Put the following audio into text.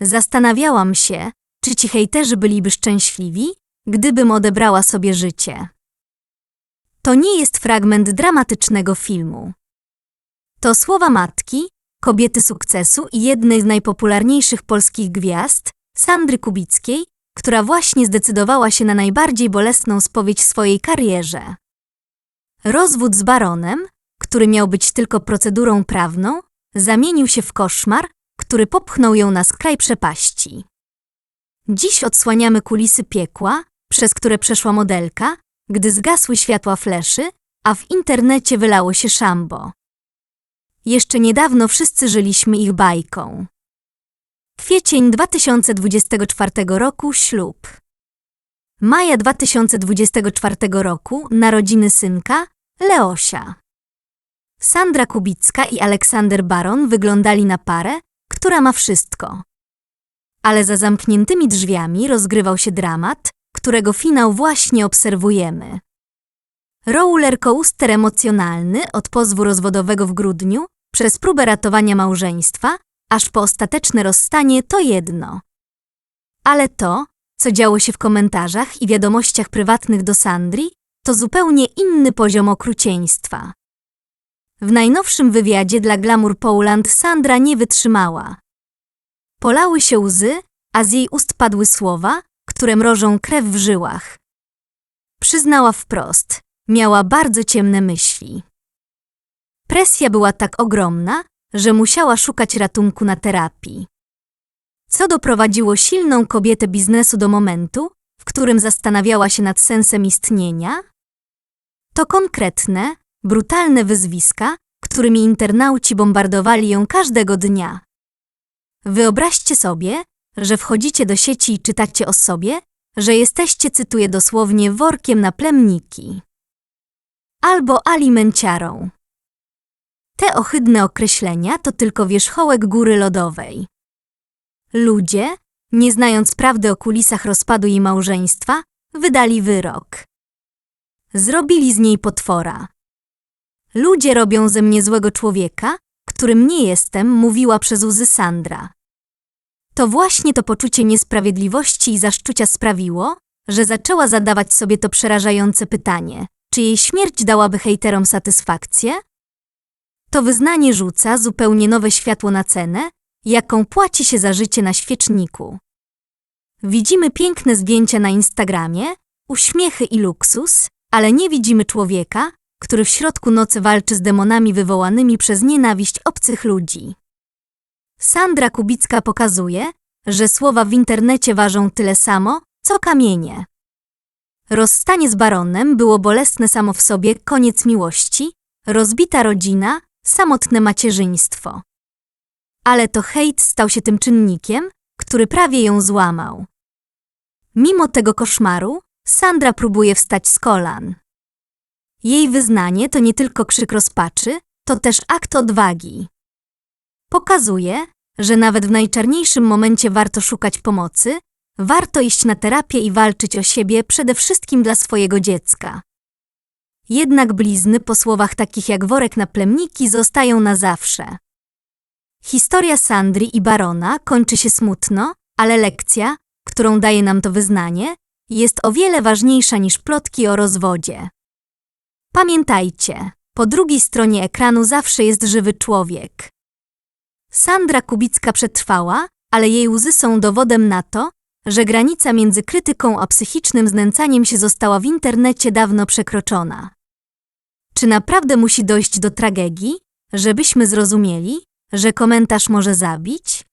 Zastanawiałam się, czy ci hejterzy byliby szczęśliwi, gdybym odebrała sobie życie. To nie jest fragment dramatycznego filmu. To słowa matki, kobiety sukcesu i jednej z najpopularniejszych polskich gwiazd, Sandry Kubickiej, która właśnie zdecydowała się na najbardziej bolesną spowiedź w swojej karierze. Rozwód z baronem, który miał być tylko procedurą prawną, zamienił się w koszmar, który popchnął ją na skraj przepaści. Dziś odsłaniamy kulisy piekła, przez które przeszła modelka, gdy zgasły światła fleszy, a w internecie wylało się szambo. Jeszcze niedawno wszyscy żyliśmy ich bajką. Kwiecień 2024 roku ślub. Maja 2024 roku narodziny synka Leosia. Sandra Kubicka i Aleksander Baron wyglądali na parę, która ma wszystko. Ale za zamkniętymi drzwiami rozgrywał się dramat, którego finał właśnie obserwujemy. Roller coaster emocjonalny od pozwu rozwodowego w grudniu, przez próbę ratowania małżeństwa, aż po ostateczne rozstanie to jedno. Ale to, co działo się w komentarzach i wiadomościach prywatnych do Sandri, to zupełnie inny poziom okrucieństwa. W najnowszym wywiadzie dla Glamour Poland Sandra nie wytrzymała. Polały się łzy, a z jej ust padły słowa, które mrożą krew w żyłach. Przyznała wprost, miała bardzo ciemne myśli. Presja była tak ogromna, że musiała szukać ratunku na terapii. Co doprowadziło silną kobietę biznesu do momentu, w którym zastanawiała się nad sensem istnienia? To konkretne, brutalne wyzwiska, którymi internauci bombardowali ją każdego dnia. Wyobraźcie sobie, że wchodzicie do sieci i czytacie o sobie, że jesteście, cytuję dosłownie, workiem na plemniki. Albo alimenciarą. Te ohydne określenia to tylko wierzchołek góry lodowej. Ludzie, nie znając prawdy o kulisach rozpadu jej małżeństwa, wydali wyrok. Zrobili z niej potwora. Ludzie robią ze mnie złego człowieka, którym nie jestem, mówiła przez łzy Sandra. To właśnie to poczucie niesprawiedliwości i zaszczucia sprawiło, że zaczęła zadawać sobie to przerażające pytanie, czy jej śmierć dałaby hejterom satysfakcję? To wyznanie rzuca zupełnie nowe światło na cenę, jaką płaci się za życie na świeczniku. Widzimy piękne zdjęcia na Instagramie, uśmiechy i luksus, ale nie widzimy człowieka, który w środku nocy walczy z demonami wywołanymi przez nienawiść obcych ludzi. Sandra Kubicka pokazuje, że słowa w internecie ważą tyle samo, co kamienie. Rozstanie z baronem było bolesne samo w sobie, koniec miłości, rozbita rodzina, samotne macierzyństwo. Ale to hejt stał się tym czynnikiem, który prawie ją złamał. Mimo tego koszmaru, Sandra próbuje wstać z kolan. Jej wyznanie to nie tylko krzyk rozpaczy, to też akt odwagi. Pokazuje, że nawet w najczarniejszym momencie warto szukać pomocy, warto iść na terapię i walczyć o siebie przede wszystkim dla swojego dziecka. Jednak blizny po słowach takich jak worek na plemniki zostają na zawsze. Historia Sandry i Barona kończy się smutno, ale lekcja, którą daje nam to wyznanie, jest o wiele ważniejsza niż plotki o rozwodzie. Pamiętajcie, po drugiej stronie ekranu zawsze jest żywy człowiek. Sandra Kubicka przetrwała, ale jej łzy są dowodem na to, że granica między krytyką a psychicznym znęcaniem się została w internecie dawno przekroczona. Czy naprawdę musi dojść do tragedii, żebyśmy zrozumieli, że komentarz może zabić?